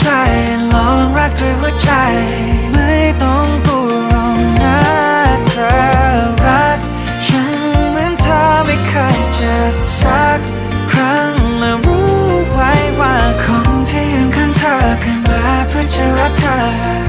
ใจลองรักด้วยหัวใจ ไม่ต้องกลัวรองนะเธอรักฉันเหมือนเธอไม่เคยเจ็บสักครั้งมารู้ไว้ว่าคนที่ยืนข้างเธอเกิดมาเพื่อจะรักเธอ